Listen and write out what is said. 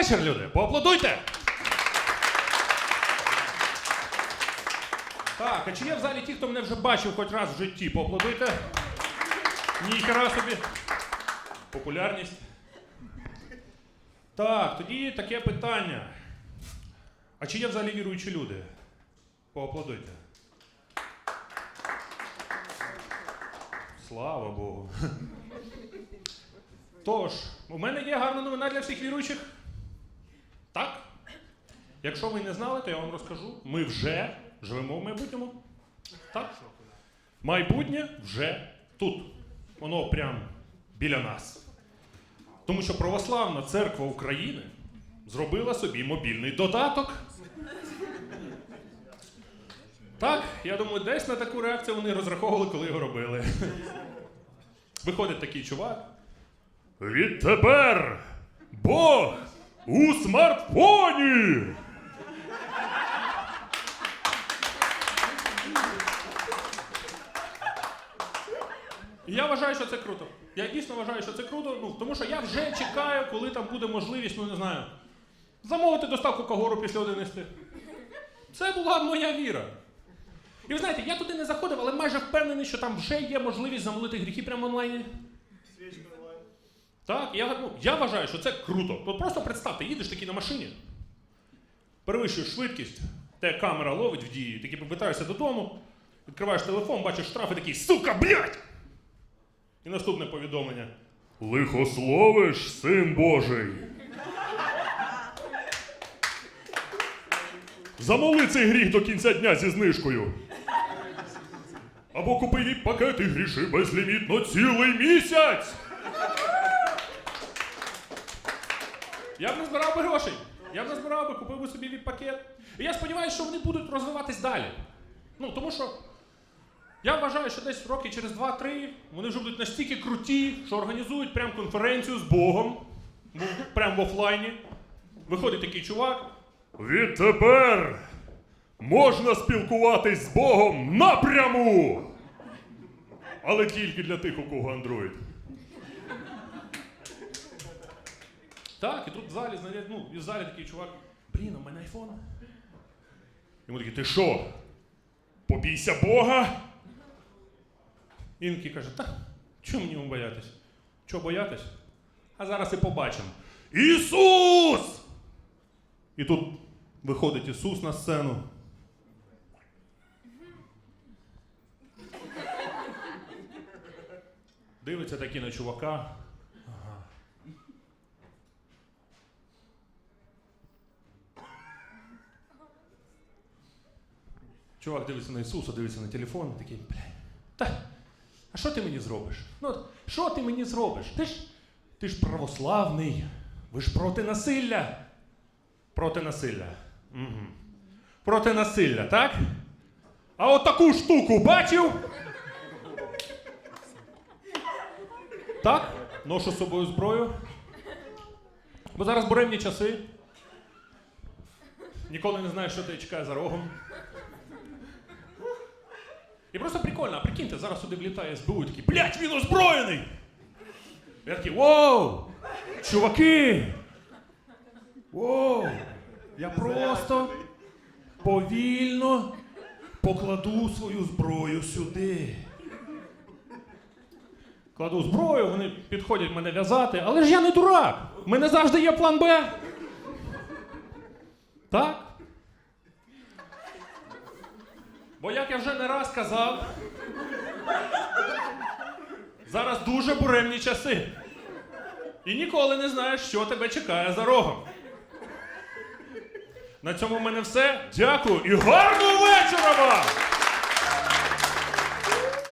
вечір, люди. Поаплодуйте. Так, а чи є в залі ті, хто мене вже бачив хоч раз в житті? Поаплодуйте. Ніхера собі. Популярність. Так, тоді таке питання. А чи є в залі віруючі люди? Поаплодуйте. Слава Богу. Тож, у мене є гарна новина для всіх віруючих. Так? Якщо ви не знали, то я вам розкажу. Ми вже живемо в майбутньому. Так? Майбутнє вже тут. Воно прямо біля нас. Тому що Православна церква України зробила собі мобільний додаток. Так, я думаю, десь на таку реакцію вони розраховували, коли його робили. Виходить такий чувак. Відтепер Бог у смартфоні. І Я вважаю, що це круто. Я дійсно вважаю, що це круто, ну, тому що я вже чекаю, коли там буде можливість, ну не знаю, замовити доставку кагору після 11. Це була моя віра. І ви знаєте, я туди не заходив, але майже впевнений, що там вже є можливість замолити гріхи прямо онлайні. Так, я, ну, я вважаю, що це круто. От просто представте, їдеш такий на машині, перевищуєш швидкість, те камера ловить в дії, такий повертаєшся додому, відкриваєш телефон, бачиш штраф і такий сука, блядь! І наступне повідомлення. Лихословиш, син Божий. Замоли цей гріх до кінця дня зі знижкою. Або купи їй пакети гріши безлімітно цілий місяць. Я б не збирав би грошей. Я б не збирав би, купив би собі від пакет. І я сподіваюся, що вони будуть розвиватись далі. Ну, тому що я вважаю, що десь роки через 2-3 вони вже будуть настільки круті, що організують прям конференцію з Богом. Ну, прям в офлайні. Виходить такий чувак. Відтепер можна спілкуватись з Богом напряму. Але тільки для тих, у кого Android. Так, і тут в залі, знаєте, ну, і в залі такий чувак. Блін, у мене айфон. Йому такий, ти що? Побійся Бога? І він такий каже, та чому мені боятись? Чого боятись? А зараз і побачимо. Ісус! І тут виходить Ісус на сцену. Дивиться такі на чувака. Чувак дивиться на Ісуса, дивиться на телефон, такий, бля, та, а що ти мені зробиш? Ну, що ти мені зробиш? Ти ж, ти ж православний, ви ж проти насилля. Проти насилля. Угу. Проти насилля, так? А от таку штуку бачив? Так? Ношу з собою зброю. Бо зараз буремні часи. Ніколи не знаєш, що тебе чекає за рогом. І просто прикольно, а прикиньте, зараз сюди влітає СБУ і такий, блядь, він озброєний! Я такий, воу! Чуваки! Воу! Я просто повільно покладу свою зброю сюди. Кладу зброю, вони підходять мене в'язати, але ж я не дурак! У мене завжди є план Б. Так? Бо як я вже не раз казав, зараз дуже буремні часи. І ніколи не знаєш, що тебе чекає за рогом. На цьому в мене все. Дякую і гарного вечора вам!